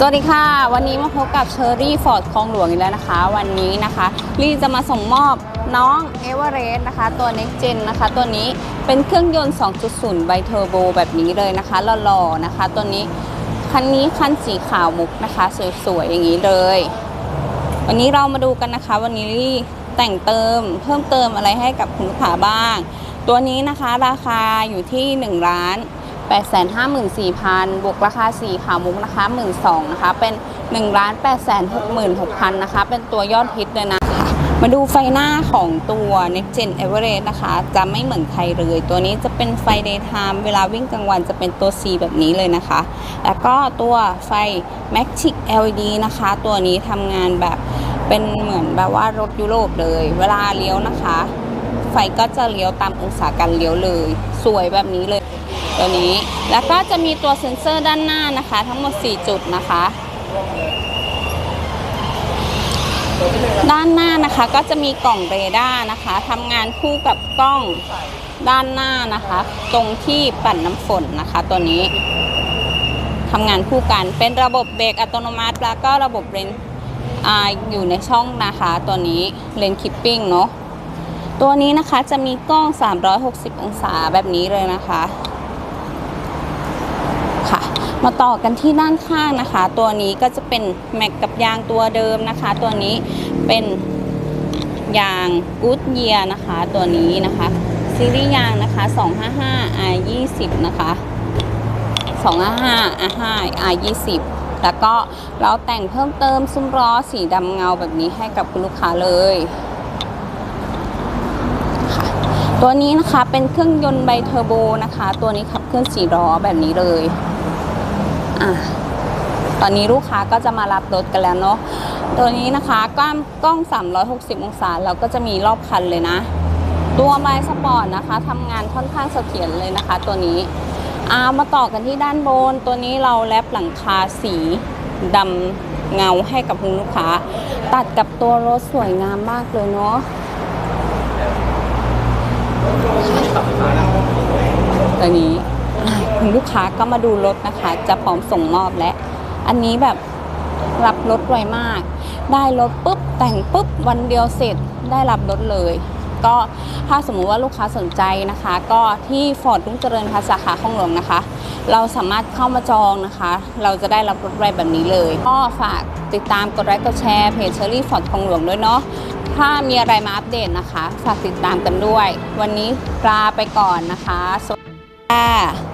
สวัสดีค่ะ วันนี้มาพบกับเชอรี่ฟอร์ดคลองหลวงอีกแล้วนะคะ วันนี้นะคะลี่จะมาส่งมอบน้องเอเวอเรสต์นะคะ ตัว Next Gen นะคะ ตัวนี้เป็นเครื่องยนต์ 2.0 ไบเทอร์โบแบบนี้เลยนะคะหล่อๆนะคะ ตัวนี้คันนี้คันสีขาวมุกนะคะ สวยๆ อย่างนี้เลย วันนี้เรามาดูกันนะคะ วันนี้ลี่แต่งเติมเพิ่มเติมอะไรให้กับคุณลูกค้าบ้าง ตัวนี้นะคะราคาอยู่ที่1ล้าน 854,000 บวกราคาสีขาวมุกนะคะ12,000นะคะ เป็น 1,866,000 นะคะ เป็นตัวยอดฮิตเลยนะคะ มาดูไฟหน้าของตัว Next Gen Everest นะคะ จะไม่เหมือนใครเลย ตัวนี้จะเป็นไฟ daytime เวลาวิ่งกลางวันจะเป็นตัว C แบบนี้เลยนะคะ แล้วก็ตัวไฟ Magic LED นะคะ ตัวนี้ทำงานแบบเป็นเหมือนแบบว่ารถยุโรปเลย เวลาเลี้ยวนะคะ ไฟก็จะเลี้ยวตามองศาการเลี้ยวเลย สวยแบบนี้เลย ตัวนี้ แล้วก็จะมีตัวเซ็นเซอร์ด้านหน้านะคะ ทั้งหมด 4 จุดนะคะ ด้านหน้านะคะก็จะมีกล่องเรดาร์นะคะทำงานคู่กับกล้องด้านหน้านะคะ ตรงที่ปั่นน้ำฝนนะคะ ตัวนี้ทำงานคู่กัน เป็นระบบเบรกอัตโนมัติ แล้วก็ระบบเลนออยู่ในช่องนะคะ ตัวนี้เลนคิปปิ้งเนาะ ตัวนี้นะคะจะมีกล้อง 360 องศาแบบนี้เลยนะคะค่ะ มาต่อกันที่ด้านข้างนะคะ ตัวนี้ก็จะเป็นแม็กกับยางตัวเดิมนะคะ ตัวนี้เป็นยางกูดเยียนะคะ ตัวนี้นะคะซีรีส์ยางนะคะ 255 R 20นะคะ 255 R 5 R 20แล้วก็เราแต่งเพิ่มเติมซุ้มล้อสีดำเงาแบบนี้ให้กับคุณลูกค้าเลย ตัวนี้นะคะเป็นเครื่องยนต์ไบเทอร์โบนะคะ ตัวนี้ขับเคลื่อนสี่ล้อแบบนี้เลยอะตอนนี้ลูกค้าก็จะมารับรถกันแล้วเนาะตัวนี้นะคะกล้องกล้อง 360 องศาเราก็จะมีรอบคันเลยนะ ตัวไมสปอร์ตนะคะทำงานค่อนข้างเสถียรเลยนะคะ ตัวนี้อามาต่อกันที่ด้านบน ตัวนี้เราแลบหลังคาสีดำเงาให้กับคุณลูกค้า ตัดกับตัวรถสวยงามมากเลยเนาะ อนนี้อะคุณลูกค้าก็มาดูรถนะคะ จะพร้อมส่งมอบและอันนี้แบบรับรถไวมาก ได้รถปุ๊บแต่งปุ๊บวันเดียวเสร็จได้รับรถเลย ก็ถ้าสมมุติว่าลูกค้าสนใจนะคะ ก็ที่ฟอร์ดรุ่งเจริญพาสาขาของหลวงนะคะ เราสามารถเข้ามาจองนะคะ เราจะได้รับรถไวแบบนี้เลย ก็ฝากติดตามกดไลค์กดแชร์เพจเชอรี่ฟอร์ดของหลวงด้วยเนาะถ้ามีอะไรมาอัปเดตนะคะ ฝากติดตามกันด้วย วันนี้ลาไปก่อนนะคะ 啊。